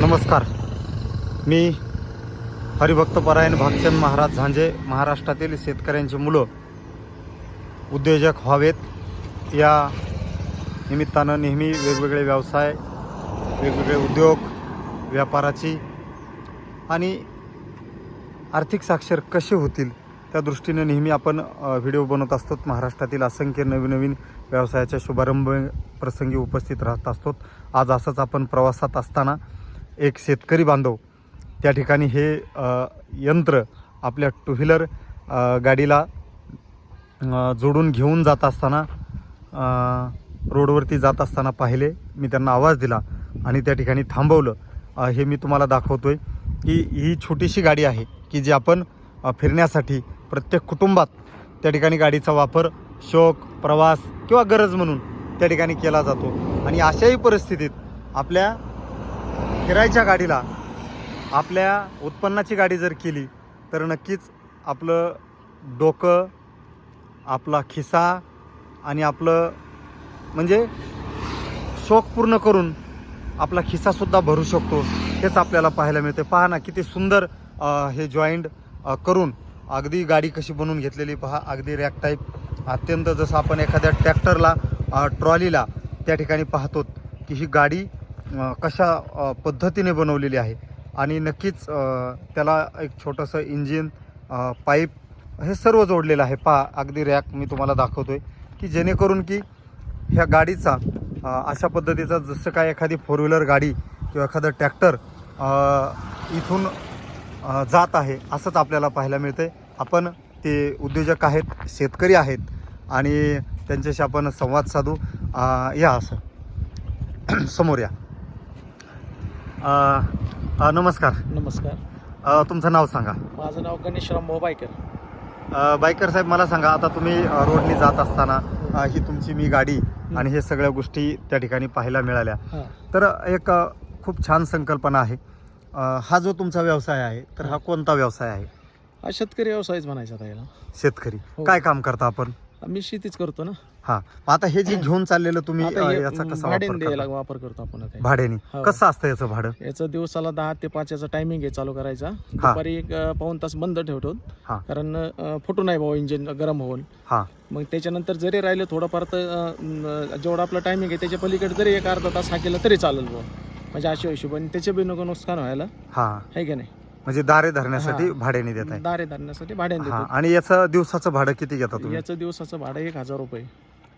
नमस्कार. मी हरिभक्तपरायण भागचंद महाराज झांजे महाराष्ट्रातील शेतकऱ्यांची मुलं उद्योजक व्हावेत. या निमित्तानं नेहमी वेगवेगळे व्यवसाय वेगवेगळे उद्योग व्यापाराची आणि आर्थिक साक्षर कसे होतील त्या दृष्टीने नेहमी आपण व्हिडिओ बनवत असतो. महाराष्ट्रातील असंख्य नवीन नवीन व्यवसायाच्या शुभारंभ प्रसंगी उपस्थित राहत असतो. आज असंच आपण प्रवासात असताना एक शेतकरी बांधव त्या ठिकाणी हे यंत्र आपल्या टू व्हीलर गाडीला जोडून घेऊन जात असताना रोडवरती जात असताना पाहिले. मी त्यांना आवाज दिला आणि त्या ठिकाणी थांबवलं. हे मी तुम्हाला दाखवतो आहे की ही छोटीशी गाडी आहे की जी आपण फिरण्यासाठी प्रत्येक कुटुंबात त्या ठिकाणी गाडीचा वापर शौक प्रवास किंवा गरज म्हणून त्या ठिकाणी केला जातो. आणि अशाही परिस्थितीत आपल्या फिरायच्या गाडीला आपल्या उत्पन्नाची गाडी जर केली तर नक्कीच आपलं डोकं आपला खिसा आणि आपलं म्हणजे शोक पूर्ण करून आपला खिसासुद्धा भरू शकतो. हेच आपल्याला पाहायला मिळते. पहा ना किती सुंदर हे जॉईंट करून अगदी गाडी कशी बनवून घेतलेली. पहा अगदी रॅक टाईप अत्यंत जसं आपण एखाद्या ट्रॅक्टरला ट्रॉलीला त्या ठिकाणी पाहतो की ही गाडी कशा पद्धतीने बनवलेली आहे? आणि नक्कीच त्याला एक छोटंसं इंजिन पाईप हे सर्व जोडलेलं आहे. पहा अगदी रॅक मी तुम्हाला दाखवतो आहे की जेणेकरून की ह्या गाडीचा अशा पद्धतीचा जसं काय एखादी फोर व्हीलर गाडी किंवा एखादं ट्रॅक्टर इथून जात आहे असंच आपल्याला पाहायला मिळते आपण ते उद्योजक आहेत शेतकरी आहेत आणि त्यांच्याशी आपण संवाद साधू. या असं समोर या. अ, अ, नमस्कार. नमस्कार. अ, तुमचं नाव सांगा. माझं नाव गणेश रामभाऊ बायकर अ, साहेब मला सांगा आता तुम्ही अ, रोडनी जात असताना अ, ही तुमची मी गाडी आणि हे सगळ्या गोष्टी त्या ठिकाणी पाहायला मिळाल्या. हां. तर एक अ, खूप छान संकल्पना आहे. अ, हा जो तुमचा व्यवसाय आहे तर हा कोणता व्यवसाय आहे? हा शेतकरी व्यवसायच म्हणायचा आता याला. शेतकरी. हो. काय काम करता आपण? मी शेतीच करतो ना. हा. आता हे जे घेऊन चाललेलं तुम्ही आता अ, याचा कसा भाड्याने वापर द्यायला करता? वापर करतो आपण आता भाड्याने. हो. कसं असतं याचं भाडं? याचं दिवसाला दहा ते पाच याचा टायमिंग आहे चालू करायचा. दुपारी एक अं, पाऊण तास बंद ठेवतो. हा. कारण अं, फुटू नाही भाऊ इंजिन गरम होऊन. हा. मग त्याच्यानंतर जरी राहिलं थोडंफार तर अं, जेवढा आपला टायमिंग आहे त्याच्या पलीकडे जरी एक अर्धा तास हा केला तरी चालेल भाऊ. म्हणजे अशा हिशोबाने त्याचे बी नको नुकसान व्हायला. हा. आहे का नाही? म्हणजे दारे धरण्यासाठी हा. भाड्याने देत आहे. दारे धरण्यासाठी भाड्याने हा. देतो आणि याचं दिवसाचं भाडं किती घेता तुम्ही? याचं दिवसाचं भाडं एक हजार रुपये.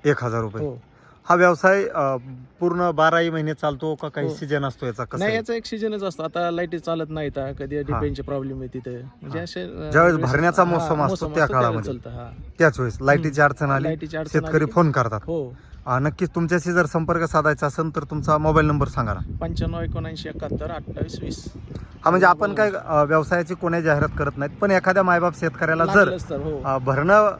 एक हजार रुपये. हो. हा व्यवसाय अ, पूर्ण बाराही महिने चालतो का काही हो. सीजन असतो याचा? कसं नाही आहे? याचा एक सीजनच असतो. आता लाईटी चालत नाही तर कधी डिपेंडचे प्रॉब्लेम आहे तिथे. म्हणजे हा. असे अं, ज्यावेळेस वेळेस- भरण्याचा हा, मोसम असतो त्या त्यावेळेस काळामध्ये. चालतं, हा. त्याच वेळेस लाईटीची अडचण आली लाईटीची अडचण शेतकरी आली. फोन करतात. हो. नक्कीच तुमच्याशी जर संपर्क साधायचा असेल तर तुमचा मोबाईल नंबर सांगा ना. पंच्याण्णव एकोणऐंशी एकाहत्तर अठ्ठावीस वीस. हा म्हणजे आपण काय अ, व्यवसायाची कोणी जाहिरात करत नाहीत पण एखाद्या मायबाप शेतकऱ्याला जर लागलंच तर हो. अ, भरणं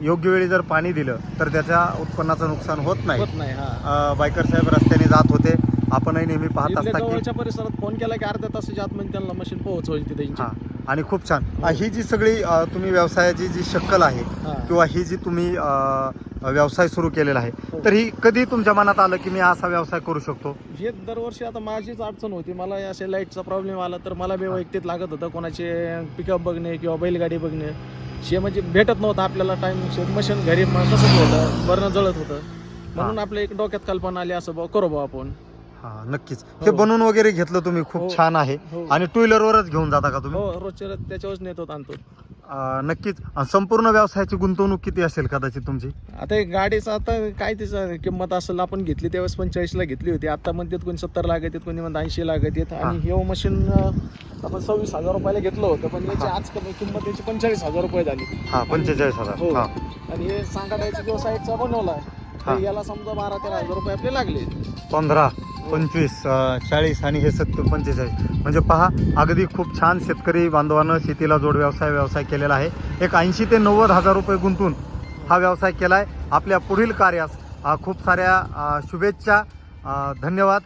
योग्य वेळी जर पाणी दिलं तर त्याच्या उत्पन्नाचं नुकसान होत नाही. होत नाही हा. अ, बायकर साहेब रस्त्याने जात होते. आपणही नेहमी पाहत इथल्या असता की जवळच्या परिसरात फोन केला की अर्ध्या तासाच्या आतमध्ये त्यांना मशीन पोहोच होईल तिथे हा. आणि खूप छान. अ, ही जी सगळी अ, तुम्ही व्यवसायाची जी शक्कल आहे हा. किंवा ही जी तुम्ही अ, व्यवसाय सुरू केलेला आहे. हो. तर ही कधी तुमच्या मनात आलं की मी असा व्यवसाय करू शकतो? हे दरवर्षी आता माझीच अडचण होती. मला असे लाईटचा प्रॉब्लेम आला तर मला बी वैयक्तिक लागत होतं कोणाचे पिकअप बघणे किंवा बैलगाडी बघणे. शे म्हणजे भेटत नव्हतं आपल्याला टाइम मशीन घरी तसंच होतं. बरणं जळत होतं. म्हणून आपल्या एक डोक्यात कल्पना आली असं करू भाऊ आपण. हा नक्कीच. हे. हो. बनवून वगैरे घेतलं तुम्ही. खूप हो. छान आहे. आणि टू व्हीलरवरच घेऊन जाता का तुम्ही? हो रोजच्या रोज त्याच्यावरच नेतो आणतो नक्कीच. संपूर्ण व्यवसायाची गुंतवणूक किती असेल कदाचित तुमची? आता एक गाडीचं आता काय तिचं किंमत असेल आपण घेतली त्यावेळेस पंचेचाळीसला घेतली होती. आता म्हणतात कोणी सत्तर लागत आहेत कोणी म्हणतात ऐंशी लागत आहेत. आणि हे. मशीन आपण सव्वीस हजार रुपयाला घेतलं होतं पण याची हा. आज कमी किंमत त्याची पंचेचाळीस हजार रुपये झाली. हा पंचेचाळीस हजार. हो. हा. आणि हे सांगाड्याचा साईडचा बनवला हा. तर याला समजा बारा तेरा हजार रुपये आपले लागले. पंधरा. पंचवीस चाळीस आणि हे सत्तर पंचेचाळीस. म्हणजे पहा अगदी खूप छान शेतकरी बांधवानं शेतीला जोड व्यवसाय व्यवसाय केलेला आहे. एक ऐंशी ते नव्वद हजार रुपये गुंतून हा व्यवसाय केला आहे आपल्या पुढील कार्यास खूप साऱ्या शुभेच्छा धन्यवाद.